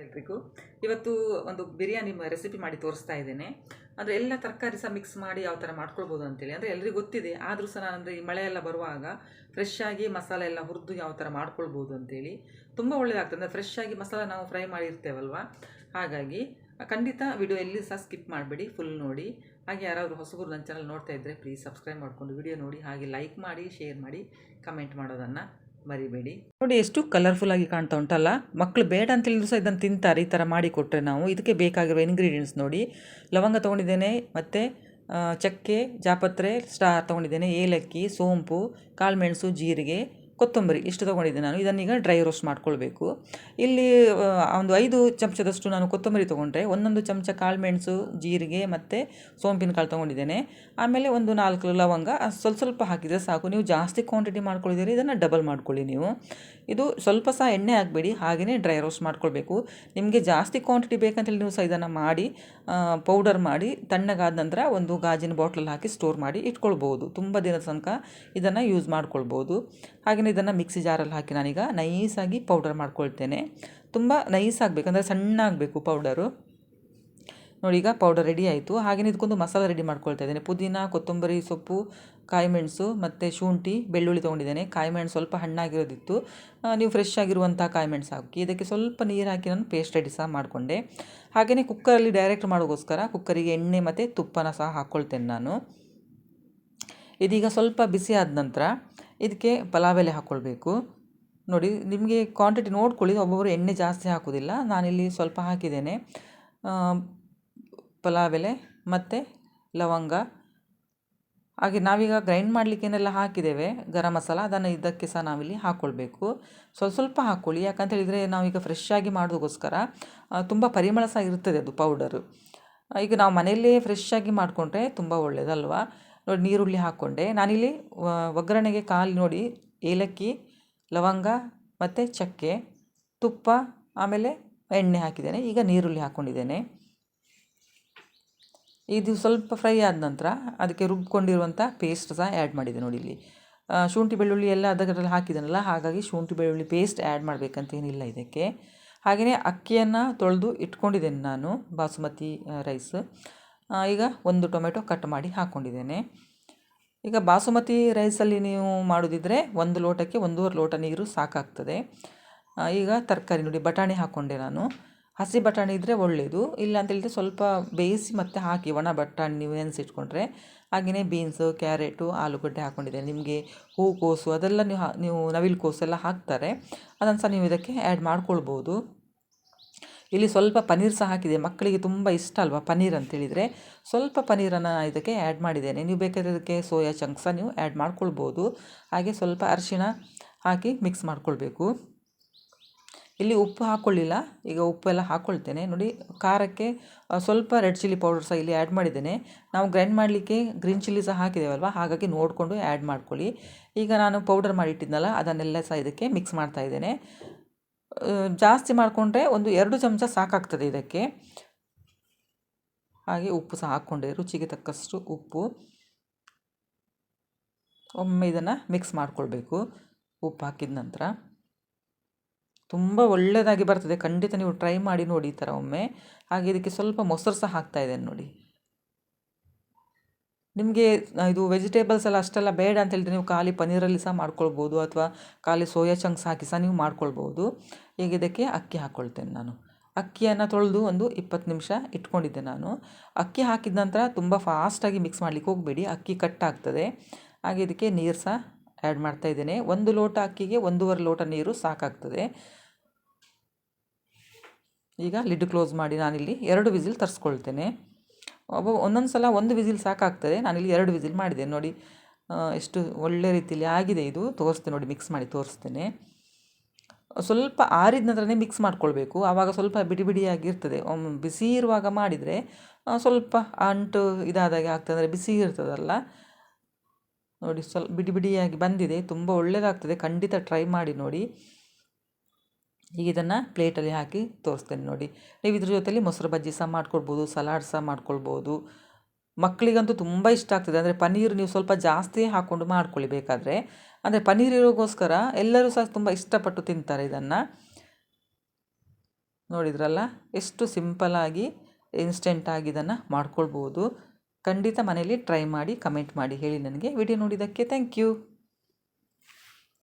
ಎಲ್ರಿಗೂ ಇವತ್ತು ಒಂದು ಬಿರಿಯಾನಿ ರೆಸಿಪಿ ಮಾಡಿ ತೋರಿಸ್ತಾ ಇದ್ದೇನೆ. ಅಂದರೆ ಎಲ್ಲ ತರಕಾರಿ ಸಹ ಮಿಕ್ಸ್ ಮಾಡಿ ಯಾವ ಥರ ಮಾಡ್ಕೊಳ್ಬೋದು ಅಂತೇಳಿ. ಅಂದರೆ ಎಲ್ರಿಗೂ ಗೊತ್ತಿದೆ, ಆದರೂ ಸಹ ನಾನು ಅಂದರೆ ಈ ಮಳೆ ಎಲ್ಲ ಬರುವಾಗ ಫ್ರೆಶ್ ಆಗಿ ಮಸಾಲೆ ಎಲ್ಲ ಹುರಿದು ಯಾವ ಥರ ಮಾಡ್ಕೊಳ್ಬೋದು ಅಂತೇಳಿ. ತುಂಬ ಒಳ್ಳೆಯದಾಗ್ತದೆ ಅಂದರೆ ಫ್ರೆಶ್ ಆಗಿ ಮಸಾಲ ನಾವು ಫ್ರೈ ಮಾಡಿರ್ತೇವಲ್ವ? ಹಾಗಾಗಿ ಖಂಡಿತ ವಿಡಿಯೋ ಎಲ್ಲಿ ಸಹ ಸ್ಕಿಪ್ ಮಾಡಬೇಡಿ ಫುಲ್ ನೋಡಿ. ಹಾಗೆ ಯಾರಾದರೂ ಹೊಸಬರು ನನ್ನ ಚಾನಲ್ ನೋಡ್ತಾ ಇದ್ದರೆ ಪ್ಲೀಸ್ ಸಬ್ಸ್ಕ್ರೈಬ್ ಮಾಡಿಕೊಂಡು ವಿಡಿಯೋ ನೋಡಿ. ಹಾಗೆ ಲೈಕ್ ಮಾಡಿ ಶೇರ್ ಮಾಡಿ ಕಮೆಂಟ್ ಮಾಡೋದನ್ನು ಮರಿಬೇಡಿ. ನೋಡಿ ಎಷ್ಟು ಕಲರ್ಫುಲ್ ಆಗಿ ಕಾಣ್ತಾ ಉಂಟಲ್ಲ? ಮಕ್ಕಳು ಬೇಡ ಅಂತ ಹೇಳಿದ್ರು ಸಹ ಇದನ್ನು ತಿಂತಾರೆ, ಈ ಥರ ಮಾಡಿ ಕೊಟ್ಟರೆ ನಾವು. ಇದಕ್ಕೆ ಬೇಕಾಗಿರುವ ಇಂಗ್ರೀಡಿಯೆಂಟ್ಸ್ ನೋಡಿ. ಲವಂಗ ತೊಗೊಂಡಿದ್ದೇನೆ, ಮತ್ತು ಚಕ್ಕೆ, ಜಾಪತ್ರೆ, ಸ್ಟಾರ್ ತೊಗೊಂಡಿದ್ದೇನೆ, ಏಲಕ್ಕಿ, ಸೋಂಪು ಕಾಳುಮೆಣಸು ಜೀರಿಗೆ ಕೊತ್ತಂಬರಿ ಇಷ್ಟು ತೊಗೊಂಡಿದ್ದೆ ನಾನು. ಇದನ್ನೀಗ ಡ್ರೈ ರೋಸ್ಟ್ ಮಾಡ್ಕೊಳ್ಬೇಕು. ಇಲ್ಲಿ ಒಂದು ಐದು ಚಮಚದಷ್ಟು ನಾನು ಕೊತ್ತಂಬರಿ ತೊಗೊಂಡ್ರೆ, ಒಂದೊಂದು ಚಮಚ ಕಾಳುಮೆಣಸು ಜೀರಿಗೆ ಮತ್ತು ಸೋಂಪಿನ ಕಾಳು ತೊಗೊಂಡಿದ್ದೇನೆ. ಆಮೇಲೆ ಒಂದು ನಾಲ್ಕು ಲವಂಗ ಸ್ವಲ್ಪ ಸ್ವಲ್ಪ ಹಾಕಿದರೆ ಸಾಕು. ನೀವು ಜಾಸ್ತಿ ಕ್ವಾಂಟಿಟಿ ಮಾಡ್ಕೊಳ್ಳಿದ್ದೀರಿ ಇದನ್ನು ಡಬಲ್ ಮಾಡ್ಕೊಳ್ಳಿ ನೀವು. ಇದು ಸ್ವಲ್ಪ ಸಹ ಎಣ್ಣೆ ಹಾಕಬೇಡಿ ಹಾಗೆಯೇ ಡ್ರೈ ರೋಸ್ಟ್ ಮಾಡ್ಕೊಳ್ಬೇಕು. ನಿಮಗೆ ಜಾಸ್ತಿ ಕ್ವಾಂಟಿಟಿ ಬೇಕಂತೇಳಿ ನೀವು ಸಹ ಇದನ್ನು ಮಾಡಿ ಪೌಡರ್ ಮಾಡಿ, ತಣ್ಣಗಾದ ನಂತರ ಒಂದು ಗಾಜಿನ ಬಾಟ್ಲಲ್ಲಿ ಹಾಕಿ ಸ್ಟೋರ್ ಮಾಡಿ ಇಟ್ಕೊಳ್ಬೋದು. ತುಂಬ ದಿನದ ತನಕ ಇದನ್ನು ಯೂಸ್ ಮಾಡ್ಕೊಳ್ಬೋದು. ಹಾಗೆಯೇ ಇದನ್ನು ಮಿಕ್ಸಿ ಜಾರಲ್ಲಿ ಹಾಕಿ ನಾನೀಗ ನೈಸಾಗಿ ಪೌಡರ್ ಮಾಡ್ಕೊಳ್ತೇನೆ. ತುಂಬ ನೈಸ್ ಆಗಬೇಕು ಅಂದರೆ ಸಣ್ಣ ಆಗಬೇಕು ಪೌಡರು. ನೋಡಿ, ಈಗ ಪೌಡರ್ ರೆಡಿ ಆಯಿತು. ಹಾಗೆಯೇ ಇದಕ್ಕೊಂದು ಮಸಾಲ ರೆಡಿ ಮಾಡ್ಕೊಳ್ತಾ ಇದ್ದೇನೆ. ಪುದೀನ, ಕೊತ್ತಂಬರಿ ಸೊಪ್ಪು, ಕಾಯಿಮೆಣಸು ಮತ್ತು ಶುಂಠಿ, ಬೆಳ್ಳುಳ್ಳಿ ತೊಗೊಂಡಿದ್ದೇನೆ. ಕಾಯಿಮೆಣಸು ಸ್ವಲ್ಪ ಹಣ್ಣಾಗಿರೋದಿತ್ತು. ನೀವು ಫ್ರೆಶ್ ಆಗಿರುವಂಥ ಕಾಯಿಮೆಣಸು ಹಾಕಿ, ಇದಕ್ಕೆ ಸ್ವಲ್ಪ ನೀರು ಹಾಕಿ ನಾನು ಪೇಸ್ಟ್ ರೆಡಿ ಸಹ ಮಾಡಿಕೊಂಡೆ. ಹಾಗೆಯೇ ಕುಕ್ಕರಲ್ಲಿ ಡೈರೆಕ್ಟ್ ಮಾಡೋಕ್ಕೋಸ್ಕರ ಕುಕ್ಕರಿಗೆ ಎಣ್ಣೆ ಮತ್ತು ತುಪ್ಪನ ಸಹ ಹಾಕ್ಕೊಳ್ತೇನೆ ನಾನು. ಇದೀಗ ಸ್ವಲ್ಪ ಬಿಸಿ ಆದ ನಂತರ ಇದಕ್ಕೆ ಪಲಾವ್ ಎಲೆ ಹಾಕ್ಕೊಳ್ಬೇಕು. ನೋಡಿ, ನಿಮಗೆ ಕ್ವಾಂಟಿಟಿ ನೋಡ್ಕೊಳ್ಳಿ ಒಬ್ಬೊಬ್ಬರು ಎಣ್ಣೆ ಜಾಸ್ತಿ ಹಾಕೋದಿಲ್ಲ. ನಾನಿಲ್ಲಿ ಸ್ವಲ್ಪ ಹಾಕಿದ್ದೇನೆ. ಪಲಾವ್ ಎಲೆ ಮತ್ತು ಲವಂಗ. ಹಾಗೆ ನಾವೀಗ ಗ್ರೈಂಡ್ ಮಾಡಲಿಕ್ಕೇನೆಲ್ಲ ಹಾಕಿದ್ದೇವೆ, ಗರಂ ಮಸಾಲ, ಅದನ್ನು ಇದಕ್ಕೆ ಸಹ ನಾವಿಲ್ಲಿ ಹಾಕ್ಕೊಳ್ಬೇಕು. ಸ್ವಲ್ಪ ಸ್ವಲ್ಪ ಹಾಕ್ಕೊಳ್ಳಿ. ಯಾಕಂತ ಹೇಳಿದರೆ ನಾವೀಗ ಫ್ರೆಶ್ ಆಗಿ ಮಾಡೋದಕ್ಕೋಸ್ಕರ ತುಂಬ ಪರಿಮಳ ಸಹ ಇರ್ತದೆ ಅದು ಪೌಡರು ಈಗ ನಾವು ಮನೆಯಲ್ಲೇ ಫ್ರೆಶ್ ಆಗಿ ಮಾಡಿಕೊಂಡ್ರೆ ತುಂಬ ಒಳ್ಳೆಯದಲ್ವಾ ನೋಡಿ, ನೀರುಳ್ಳಿ ಹಾಕ್ಕೊಂಡೆ ನಾನಿಲ್ಲಿ ಒಗ್ಗರಣೆಗೆ ಕಾಲು ನೋಡಿ, ಏಲಕ್ಕಿ, ಲವಂಗ ಮತ್ತು ಚಕ್ಕೆ, ತುಪ್ಪ, ಆಮೇಲೆ ಎಣ್ಣೆ ಹಾಕಿದ್ದೇನೆ. ಈಗ ನೀರುಳ್ಳಿ ಹಾಕ್ಕೊಂಡಿದ್ದೇನೆ ಇದು ಸ್ವಲ್ಪ ಫ್ರೈ ಆದ ನಂತರ ಅದಕ್ಕೆ ರುಬ್ಕೊಂಡಿರುವಂಥ ಪೇಸ್ಟ್ ಸಹ ಆ್ಯಡ್ ಮಾಡಿದೆ ನೋಡಿ ಇಲ್ಲಿ. ಶುಂಠಿ, ಬೆಳ್ಳುಳ್ಳಿ ಎಲ್ಲ ಅದರಲ್ಲಿ ಹಾಕಿದನಲ್ಲ, ಹಾಗಾಗಿ ಶುಂಠಿ, ಬೆಳ್ಳುಳ್ಳಿ ಪೇಸ್ಟ್ ಆ್ಯಡ್ ಮಾಡಬೇಕಂತ ಏನಿಲ್ಲ ಇದಕ್ಕೆ. ಹಾಗೆಯೇ ಅಕ್ಕಿಯನ್ನು ತೊಳೆದು ಇಟ್ಕೊಂಡಿದ್ದೇನೆ ನಾನು, ಬಾಸುಮತಿ ರೈಸ್. ಈಗ ಒಂದು ಟೊಮೆಟೊ ಕಟ್ ಮಾಡಿ ಹಾಕ್ಕೊಂಡಿದ್ದೇನೆ ಈಗ ಬಾಸುಮತಿ ರೈಸಲ್ಲಿ ನೀವು ಮಾಡೋದಿದ್ರೆ ಒಂದು ಲೋಟಕ್ಕೆ ಒಂದೂವರೆ ಲೋಟ ನೀರು ಸಾಕಾಗ್ತದೆ. ಈಗ ತರಕಾರಿ ನೋಡಿ, ಬಟಾಣಿ ಹಾಕ್ಕೊಂಡೆ ನಾನು. ಹಸಿ ಬಟಾಣಿ ಇದ್ದರೆ ಒಳ್ಳೆಯದು ಇಲ್ಲ ಅಂತೇಳಿದರೆ ಸ್ವಲ್ಪ ಬೇಯಿಸಿ ಮತ್ತೆ ಹಾಕಿ, ಒಣ ಬಟಾಣಿ ನೀವು ನೆನೆಸಿಟ್ಕೊಂಡ್ರೆ. ಹಾಗೆಯೇ ಬೀನ್ಸು, ಕ್ಯಾರೆಟು, ಆಲೂಗಡ್ಡೆ ಹಾಕ್ಕೊಂಡಿದ್ದೇನೆ ನಿಮಗೆ ಹೂಕೋಸು ಅದೆಲ್ಲ ನೀವು ನೀವು ನವಿಲು ಕೋಸು ಎಲ್ಲ ಹಾಕ್ತಾರೆ. ಅದನ್ನು ಸಹ ನೀವು ಇದಕ್ಕೆ ಆ್ಯಡ್ ಮಾಡ್ಕೊಳ್ಬೋದು. ಇಲ್ಲಿ ಸ್ವಲ್ಪ ಪನ್ನೀರ್ ಸಹ ಹಾಕಿದೆ. ಮಕ್ಕಳಿಗೆ ತುಂಬ ಇಷ್ಟ ಅಲ್ವಾ ಪನ್ನೀರ್ ಅಂತೇಳಿದರೆ ಸ್ವಲ್ಪ ಪನ್ನೀರನ್ನು ಇದಕ್ಕೆ ಆ್ಯಡ್ ಮಾಡಿದ್ದೇನೆ. ನೀವು ಬೇಕಾದರೆ ಇದಕ್ಕೆ ಸೋಯಾ ಚಂಕ್ಸ ನೀವು ಆ್ಯಡ್ ಮಾಡ್ಕೊಳ್ಬೋದು. ಹಾಗೆ ಸ್ವಲ್ಪ ಅರಿಶಿಣ ಹಾಕಿ ಮಿಕ್ಸ್ ಮಾಡ್ಕೊಳ್ಬೇಕು. ಇಲ್ಲಿ ಉಪ್ಪು ಹಾಕ್ಕೊಳ್ಳಿಲ್ಲ ಈಗ ಉಪ್ಪೆಲ್ಲ ಹಾಕ್ಕೊಳ್ತೇನೆ ನೋಡಿ, ಖಾರಕ್ಕೆ ಸ್ವಲ್ಪ ರೆಡ್ ಚಿಲ್ಲಿ ಪೌಡರ್ ಸಹ ಇಲ್ಲಿ ಆ್ಯಡ್ ಮಾಡಿದ್ದೇನೆ. ನಾವು ಗ್ರೈಂಡ್ ಮಾಡಲಿಕ್ಕೆ ಗ್ರೀನ್ ಚಿಲ್ಲಿ ಸಹ ಹಾಕಿದ್ದೇವಲ್ವ? ಹಾಗಾಗಿ ನೋಡಿಕೊಂಡು ಆ್ಯಡ್ ಮಾಡ್ಕೊಳ್ಳಿ. ಈಗ ನಾನು ಪೌಡರ್ ಮಾಡಿಟ್ಟಿದ್ನಲ್ಲ ಅದನ್ನೆಲ್ಲ ಸಹ ಇದಕ್ಕೆ ಮಿಕ್ಸ್ ಮಾಡ್ತಾ ಇದ್ದೇನೆ. ಜಾಸ್ತಿ ಮಾಡಿಕೊಂಡ್ರೆ ಒಂದು ಎರಡು ಚಮಚ ಸಾಕಾಗ್ತದೆ ಇದಕ್ಕೆ. ಹಾಗೆ ಉಪ್ಪು ಸಹ ಹಾಕ್ಕೊಂಡೆ. ರುಚಿಗೆ ತಕ್ಕಷ್ಟು ಉಪ್ಪು. ಒಮ್ಮೆ ಇದನ್ನು ಮಿಕ್ಸ್ ಮಾಡಿಕೊಳ್ಬೇಕು. ಉಪ್ಪು ಹಾಕಿದ ನಂತರ. ತುಂಬ ಒಳ್ಳೆಯದಾಗಿ ಬರ್ತದೆ. ಖಂಡಿತ ನೀವು ಟ್ರೈ ಮಾಡಿ ನೋಡಿ ಈ ಥರ ಒಮ್ಮೆ. ಹಾಗೆ ಇದಕ್ಕೆ ಸ್ವಲ್ಪ ಮೊಸರು ಸಹ ಹಾಕ್ತಾ ಇದ್ದೇನೆ ನೋಡಿ. ನಿಮಗೆ ಇದು ವೆಜಿಟೇಬಲ್ಸ್ ಎಲ್ಲ ಅಷ್ಟೆಲ್ಲ ಬೇಡ ಅಂತ ಹೇಳಿದರೆ ನೀವು ಖಾಲಿ ಪನ್ನೀರಲ್ಲಿ ಸಹ ಮಾಡ್ಕೊಳ್ಬೋದು ಅಥವಾ ಖಾಲಿ ಸೋಯಾ ಚಂಕ್ಸ್ ಹಾಕಿ ಸಹ ನೀವು ಮಾಡ್ಕೊಳ್ಬೋದು. ಈಗ ಇದಕ್ಕೆ ಅಕ್ಕಿ ಹಾಕ್ಕೊಳ್ತೇನೆ ನಾನು. ಅಕ್ಕಿಯನ್ನು ತೊಳೆದು ಒಂದು ಇಪ್ಪತ್ತು ನಿಮಿಷ ಇಟ್ಕೊಂಡಿದ್ದೆ ನಾನು. ಅಕ್ಕಿ ಹಾಕಿದ ನಂತರ ತುಂಬ ಫಾಸ್ಟಾಗಿ ಮಿಕ್ಸ್ ಮಾಡಲಿಕ್ಕೆ ಹೋಗಬೇಡಿ. ಅಕ್ಕಿ ಕಟ್ ಆಗ್ತದೆ. ಹಾಗೆ ಇದಕ್ಕೆ ನೀರು ಸಹ ಆ್ಯಡ್ ಮಾಡ್ತಾ ಇದ್ದೇನೆ. ಒಂದು ಲೋಟ ಅಕ್ಕಿಗೆ ಒಂದೂವರೆ ಲೋಟ ನೀರು ಸಾಕಾಗ್ತದೆ. ಈಗ ಲಿಡ್ ಕ್ಲೋಸ್ ಮಾಡಿ ನಾನಿಲ್ಲಿ ಎರಡು ವಿಸಿಲ್ ತರಿಸ್ಕೊಳ್ತೇನೆ. ಒಬ್ಬ ಒಂದೊಂದು ಸಲ ಒಂದು ವಿಸಿಲ್ ಸಾಕಾಗ್ತದೆ. ನಾನಿಲ್ಲಿ ಎರಡು ವಿಸಿಲ್ ಮಾಡಿದೆ. ನೋಡಿ ಎಷ್ಟು ಒಳ್ಳೆ ರೀತಿಯಲ್ಲಿ ಆಗಿದೆ ಇದು. ತೋರಿಸ್ತೇನೆ ನೋಡಿ, ಮಿಕ್ಸ್ ಮಾಡಿ ತೋರಿಸ್ತೇನೆ. ಸ್ವಲ್ಪ ಆರಿದ ನಂತರನೇ ಮಿಕ್ಸ್ ಮಾಡ್ಕೊಳ್ಬೇಕು. ಆವಾಗ ಸ್ವಲ್ಪ ಬಿಡಿ ಬಿಡಿಯಾಗಿರ್ತದೆ. ಒಮ್ಮೆ ಬಿಸಿ ಇರುವಾಗ ಮಾಡಿದರೆ ಸ್ವಲ್ಪ ಅಂಟು ಇದಾದಾಗೆ ಆಗ್ತದೆ. ಅಂದರೆ ಬಿಸಿ ಇರ್ತದಲ್ಲ. ನೋಡಿ, ಸ್ವಲ್ಪ ಬಿಡಿ ಬಿಡಿಯಾಗಿ ಬಂದಿದೆ. ತುಂಬ ಒಳ್ಳೆಯದಾಗ್ತದೆ ಖಂಡಿತ ಟ್ರೈ ಮಾಡಿ ನೋಡಿ. ಈಗ ಇದನ್ನು ಪ್ಲೇಟಲ್ಲಿ ಹಾಕಿ ತೋರಿಸ್ತೇನೆ ನೋಡಿ. ನೀವು ಇದ್ರ ಜೊತೆಲಿ ಮೊಸರು ಬಜ್ಜಿ ಸಹ ಮಾಡ್ಕೊಳ್ಬೋದು ಸಲಾಡ್ ಸಹ ಮಾಡ್ಕೊಳ್ಬೋದು. ಮಕ್ಕಳಿಗಂತೂ ತುಂಬ ಇಷ್ಟ ಆಗ್ತದೆ. ಅಂದರೆ ಪನ್ನೀರ್ ನೀವು ಸ್ವಲ್ಪ ಜಾಸ್ತಿ ಹಾಕ್ಕೊಂಡು ಮಾಡ್ಕೊಳ್ಳಿ ಬೇಕಾದರೆ. ಅಂದರೆ ಪನ್ನೀರ್ ಇರೋಗೋಸ್ಕರ ಎಲ್ಲರೂ ಸಹ ತುಂಬ ಇಷ್ಟಪಟ್ಟು ತಿಂತಾರೆ ಇದನ್ನು. ನೋಡಿದ್ರಲ್ಲ ಎಷ್ಟು ಸಿಂಪಲಾಗಿ ಇನ್ಸ್ಟೆಂಟಾಗಿ ಇದನ್ನು ಮಾಡ್ಕೊಳ್ಬೋದು. ಖಂಡಿತ ಮನೇಲಿ ಟ್ರೈ ಮಾಡಿ ಕಮೆಂಟ್ ಮಾಡಿ ಹೇಳಿ ನನಗೆ. ವಿಡಿಯೋ ನೋಡಿದ್ದಕ್ಕೆ ಥ್ಯಾಂಕ್ ಯು